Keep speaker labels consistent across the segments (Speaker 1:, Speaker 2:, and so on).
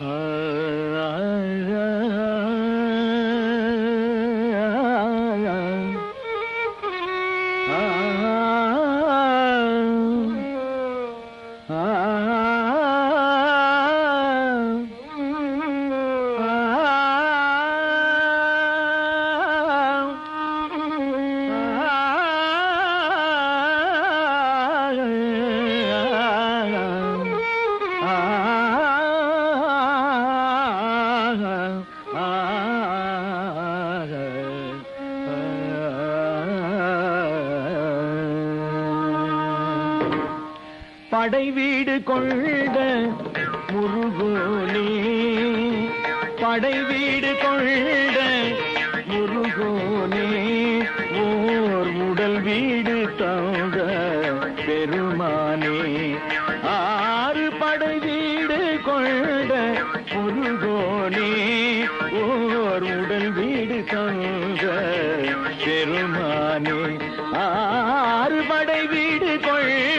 Speaker 1: Uh... படை வீடு கொண்ட முருகோனே படை வீடு கொண்ட முருகோனே ஓர் உடல் வீடு தங்க பெருமானே. ஆறு படை வீடு கொண்ட முருகோனே ஓர் உடல் வீடு தங்க பெருமானே. ஆறு படை வீடு கொண்ட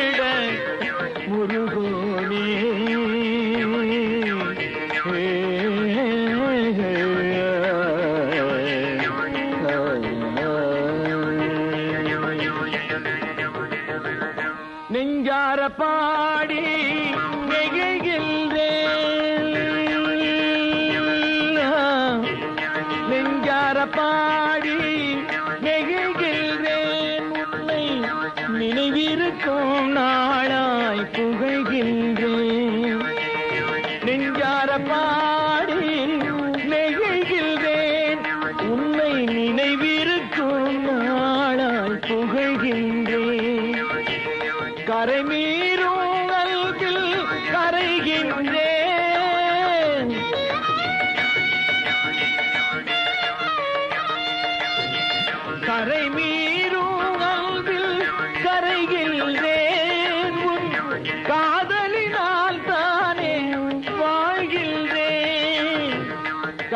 Speaker 1: பாடி நெகிழ்கின்றேன். நெஞ்சார பாடி நெகிழ்கின்றேன். உன்னை நினைவிருக்கும் நாளாய் புகழ்கின்றேன்.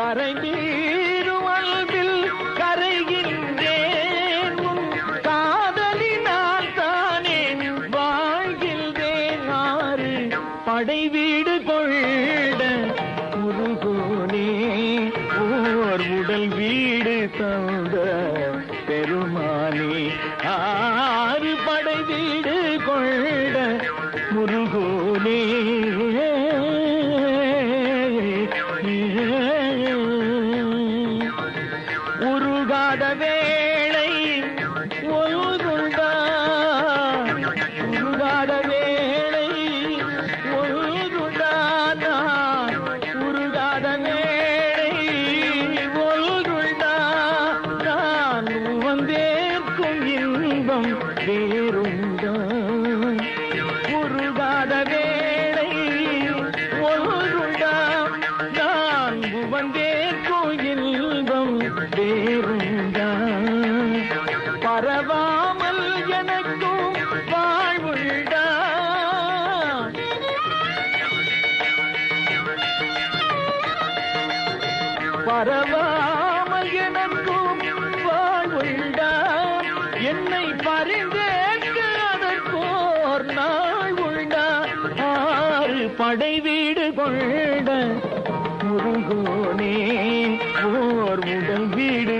Speaker 1: கரை மீறும் கரைகின்றேன். காதலினால் தானே வாழ்கின்றேன். ஆறு படை வீடு கொள்ள முருகோனே. ஓர் உடல் வீடு தந்த பெருமானே. ஆறு படை வீடு கொள்ள முருகோ உருகாத பரவாமல் எனக்கும் வாழ்வுண்டா. பரவாமல் எனக்கும் வாழ்வுண்டா. என்னை பரிந்தேற்க அதற்கோர் நாள் உண்டா ஆறு படை வீடு கொண்ட முருகோனே ஓர் உடல் வீடு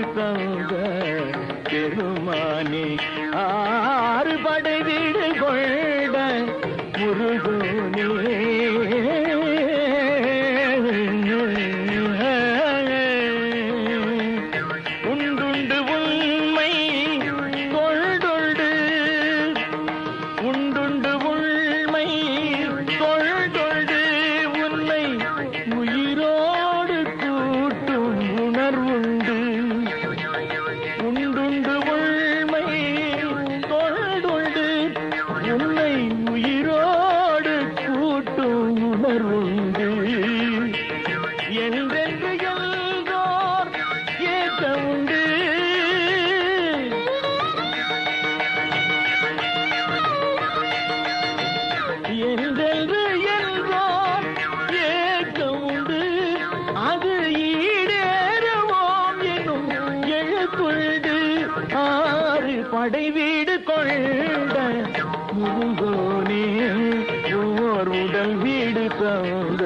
Speaker 1: பெருமானே ஆறு படை வீடு கொண்ட முரு ஆறு படை வீடு கொண்ட முருகோனே ஓர் உடல் வீடு தான்